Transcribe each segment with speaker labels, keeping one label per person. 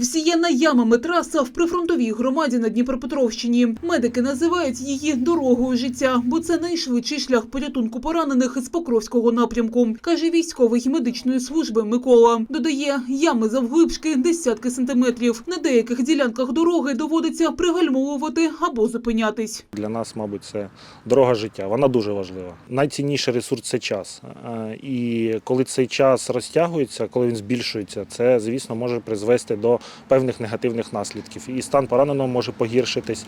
Speaker 1: Всіяна ямами траса в прифронтовій громаді на Дніпропетровщині. Медики називають її дорогою життя, бо це найшвидший шлях порятунку поранених з Покровського напрямку, каже військовий медичної служби Микола. Додає, ями завглибшки десятки сантиметрів. На деяких ділянках дороги доводиться пригальмовувати або зупинятись.
Speaker 2: Для нас, мабуть, це дорога життя. Вона дуже важлива. Найцінніший ресурс це час. Е, І коли цей час розтягується, коли він збільшується, це, звісно, може призвести до певних негативних наслідків. І стан пораненого може погіршитись,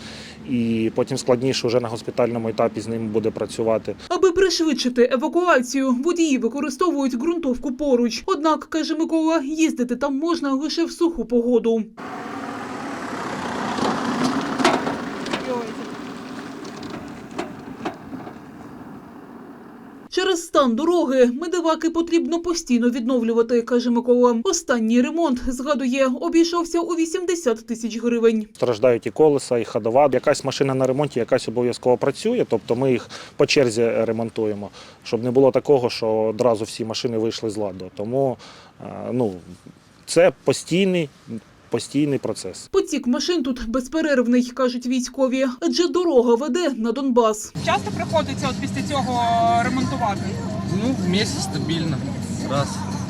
Speaker 2: і потім складніше вже на госпітальному етапі з ним буде працювати.
Speaker 1: Аби пришвидшити евакуацію, водії використовують ґрунтовку поруч. Однак, каже Микола, їздити там можна лише в суху погоду. Через стан дороги медиваки потрібно постійно відновлювати, каже Микола. Останній ремонт, згадує, обійшовся у 80 тисяч гривень.
Speaker 2: Страждають і колеса, і ходова. Якась машина на ремонті, якась обов'язково працює, тобто ми їх по черзі ремонтуємо, щоб не було такого, що одразу всі машини вийшли з ладу. Тому е, ну, це постійний, постійний процес.
Speaker 1: Потік машин тут безперервний, кажуть військові, адже дорога веде на Донбас.
Speaker 3: Часто приходиться от після цього ремонтувати.
Speaker 4: Ну, в месяц стабильно. Раз.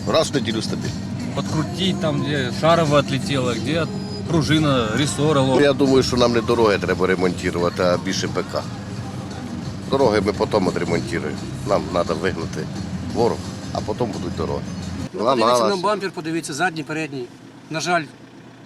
Speaker 5: Раз в неділю стабільно.
Speaker 4: Подкрутить там, где шарово отлетело, где пружина,
Speaker 5: Ну, я думаю, що нам не дороги треба ремонтувати, а більше ПК. Дороги ми потім відремонтуємо. Нам треба вигнати ворог, а потім будуть дороги.
Speaker 6: Ну, подивіться на
Speaker 5: Ламалась.
Speaker 6: бампер, подивіться задній, передній. На жаль,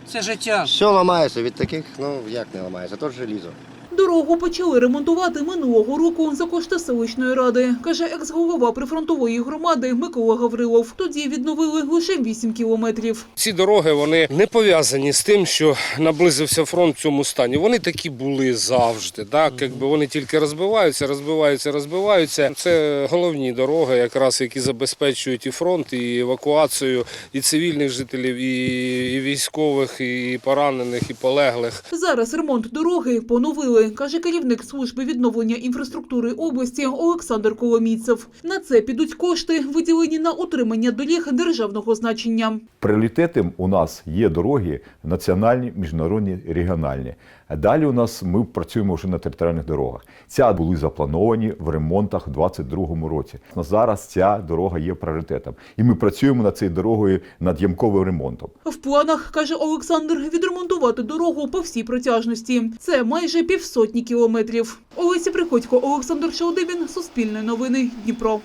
Speaker 6: це життя.
Speaker 7: Все ламається від таких, ну як не ламається, то ж желізо.
Speaker 1: Дорогу почали ремонтувати минулого року за кошти селищної ради, каже екс-голова прифронтової громади Микола Гаврилов. Тоді відновили лише 8 кілометрів.
Speaker 8: Ці дороги вони не пов'язані з тим, що наблизився фронт в цьому стані. Вони такі були завжди. Так, якби вони тільки розбиваються, розбиваються, розбиваються. Це головні дороги, якраз які забезпечують і фронт, і евакуацію, і цивільних жителів, і, і військових, і поранених, і полеглих.
Speaker 1: Зараз ремонт дороги поновили, каже керівник служби відновлення інфраструктури області Олександр Коломійцев. На це підуть кошти, виділені на утримання доріг державного значення.
Speaker 9: Пріоритетом у нас є дороги національні, міжнародні, регіональні. Далі у нас ми працюємо вже на територіальних дорогах. Ця були заплановані в ремонтах у 2022 році. На зараз ця дорога є пріоритетом, і ми працюємо над цією дорогою над ямковим ремонтом.
Speaker 1: В планах, каже Олександр, відремонтувати дорогу по всій протяжності. Це майже півсотні кілометрів. Олеся Приходько, Олександр Шалдибін, Суспільне новини, Дніпро.